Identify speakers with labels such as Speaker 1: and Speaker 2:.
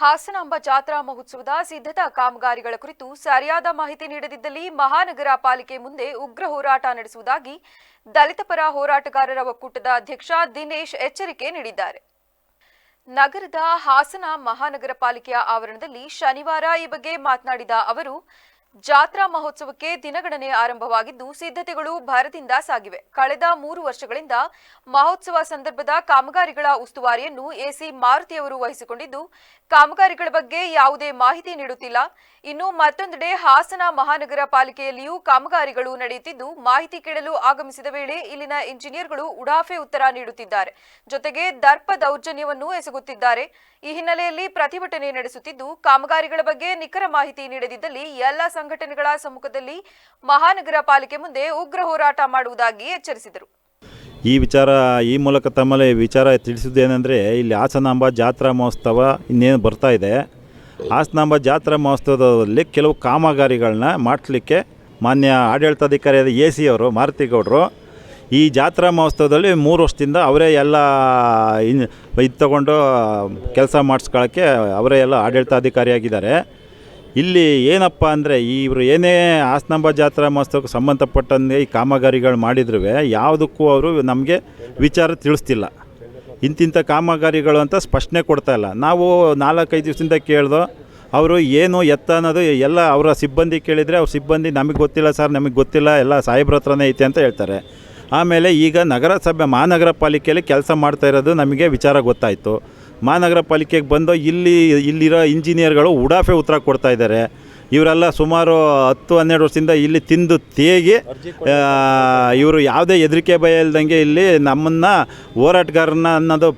Speaker 1: ಹಾಸನಾಂಬ ಜಾತ್ರಾ ಮಹೋತ್ಸವದ ಸಿದ್ಧತಾ ಕಾಮಗಾರಿಗಳ ಕುರಿತು ಸರಿಯಾದ ಮಾಹಿತಿ ನೀಡದಿದ್ದಲ್ಲಿ ಮಹಾನಗರ ಪಾಲಿಕೆ ಮುಂದೆ ಉಗ್ರ ಹೋರಾಟ ನಡೆಸುವುದಾಗಿ ದಲಿತ ಪರ ಹೋರಾಟಗಾರರ ಒಕ್ಕೂಟದ ಅಧ್ಯಕ್ಷ ದಿನೇಶ್ ಎಚ್ಚರಿಕೆ ನೀಡಿದ್ದಾರೆ. ನಗರದ ಹಾಸನ ಮಹಾನಗರ ಪಾಲಿಕೆಯ ಆವರಣದಲ್ಲಿ ಶನಿವಾರ ಈ ಬಗ್ಗೆ ಮಾತನಾಡಿದ ಅವರು ಜಾತ್ರಾ ಮಹೋತ್ಸವಕ್ಕೆ ದಿನಗಣನೆ ಆರಂಭವಾಗಿದ್ದು, ಸಿದ್ಧತೆಗಳು ಭರದಿಂದ ಸಾಗಿವೆ. ಕಳೆದ ಮೂರು ವರ್ಷಗಳಿಂದ ಮಹೋತ್ಸವ ಸಂದರ್ಭದ ಕಾಮಗಾರಿಗಳ ಉಸ್ತುವಾರಿಯನ್ನು ಎಸಿ ಮಾರುತಿಯವರು ವಹಿಸಿಕೊಂಡಿದ್ದು, ಕಾಮಗಾರಿಗಳ ಬಗ್ಗೆ ಯಾವುದೇ ಮಾಹಿತಿ ನೀಡುತ್ತಿಲ್ಲ. ಇನ್ನು ಮತ್ತೊಂದೆಡೆ ಹಾಸನ ಮಹಾನಗರ ಪಾಲಿಕೆಯಲ್ಲಿಯೂ ಕಾಮಗಾರಿಗಳು ನಡೆಯುತ್ತಿದ್ದು, ಮಾಹಿತಿ ಕೇಳಲು ಆಗಮಿಸಿದ ವೇಳೆ ಇಲ್ಲಿನ ಇಂಜಿನಿಯರ್ಗಳು ಉಡಾಫೆ ಉತ್ತರ ನೀಡುತ್ತಿದ್ದಾರೆ. ಜೊತೆಗೆ ದರ್ಪ ದೌರ್ಜನ್ಯವನ್ನು ಎಸಗುತ್ತಿದ್ದಾರೆ. ಈ ಹಿನ್ನೆಲೆಯಲ್ಲಿ ಪ್ರತಿಭಟನೆ ನಡೆಸುತ್ತಿದ್ದು, ಕಾಮಗಾರಿಗಳ ಬಗ್ಗೆ ನಿಖರ ಮಾಹಿತಿ ನೀಡದಿದ್ದಲ್ಲಿ ಎಲ್ಲ ಸಂಘಟನೆಗಳ ಸಮ್ಮುಖದಲ್ಲಿ ಮಹಾನಗರ ಪಾಲಿಕೆ ಮುಂದೆ ಉಗ್ರ ಹೋರಾಟ ಮಾಡುವುದಾಗಿ ಎಚ್ಚರಿಸಿದರು.
Speaker 2: ಈ ವಿಚಾರ, ಈ ಮೂಲಕ ತಮ್ಮಲ್ಲಿ ವಿಚಾರ ತಿಳಿಸಿದ್ದೇನೆಂದರೆ ಇಲ್ಲಿ ಹಾಸನಾಂಬ ಜಾತ್ರಾ ಮಹೋತ್ಸವ ಇನ್ನೇನು ಬರ್ತಾ ಇದೆ. ಹಾಸನಾಂಬ ಜಾತ್ರಾ ಮಹೋತ್ಸವದಲ್ಲಿ ಕೆಲವು ಕಾಮಗಾರಿಗಳನ್ನ ಮಾಡಲಿಕ್ಕೆ ಮಾನ್ಯ ಆಡಳಿತಾಧಿಕಾರಿಯಾದ ಎ ಸಿ ಅವರು ಮಾರುತಿಗೌಡರು ಈ ಜಾತ್ರಾ ಮಹೋತ್ಸವದಲ್ಲಿ ಮೂರು ವರ್ಷದಿಂದ ಅವರೇ ಎಲ್ಲ ಇದು ತಗೊಂಡು ಕೆಲಸ ಮಾಡಿಸ್ಕೊಳ್ಳೋಕ್ಕೆ ಅವರೇ ಎಲ್ಲ ಆಡಳಿತಾಧಿಕಾರಿಯಾಗಿದ್ದಾರೆ. ಇಲ್ಲಿ ಏನಪ್ಪ ಅಂದರೆ ಇವರು ಏನೇ ಹಾಸನಾಂಬ ಜಾತ್ರಾ ಮಹೋತ್ಸವಕ್ಕೆ ಸಂಬಂಧಪಟ್ಟಂತೆ ಈ ಕಾಮಗಾರಿಗಳು ಮಾಡಿದ್ರೂ ಯಾವುದಕ್ಕೂ ಅವರು ನಮಗೆ ವಿಚಾರ ತಿಳಿಸ್ತಿಲ್ಲ. ಇಂತಿಂಥ ಕಾಮಗಾರಿಗಳು ಅಂತ ಸ್ಪಷ್ಟನೆ ಕೊಡ್ತಾ ಇಲ್ಲ. ನಾವು ನಾಲ್ಕೈದು ದಿವಸದಿಂದ ಕೇಳ್ದೋ, ಅವರು ಏನು ಎತ್ತ ಅನ್ನೋದು ಎಲ್ಲ ಅವರ ಸಿಬ್ಬಂದಿ ಕೇಳಿದರೆ ಅವ್ರ ಸಿಬ್ಬಂದಿ ನಮಗೆ ಗೊತ್ತಿಲ್ಲ ಸರ್, ನಮಗೆ ಗೊತ್ತಿಲ್ಲ, ಎಲ್ಲ ಸಾಹೇಬ್ರ ಹತ್ರನೇ ಐತೆ ಅಂತ ಹೇಳ್ತಾರೆ. ಆಮೇಲೆ ಈಗ ನಗರಸಭೆ, ಮಹಾನಗರ ಪಾಲಿಕೆಯಲ್ಲಿ ಕೆಲಸ ಮಾಡ್ತಾ ಇರೋದು ನಮಗೆ ವಿಚಾರ ಗೊತ್ತಾಯಿತು. ಮಹಾನಗರ ಪಾಲಿಕೆಗೆ ಬಂದು ಇಲ್ಲಿ ಇಲ್ಲಿರೋ ಇಂಜಿನಿಯರ್ಗಳು ಉಡಾಫೆ ಉತ್ತರ ಕೊಡ್ತಾ ಇದ್ದಾರೆ. ಇವರೆಲ್ಲ ಸುಮಾರು ಹತ್ತು ಹನ್ನೆರಡು ವರ್ಷದಿಂದ ಇಲ್ಲಿ ತಿಂದು ತೇಗಿ ಇವರು ಯಾವುದೇ ಹೆದರಿಕೆ ಭಯ ಇಲ್ದಂಗೆ ಇಲ್ಲಿ ನಮ್ಮನ್ನು ಹೋರಾಟಗಾರನ ಅನ್ನೋದು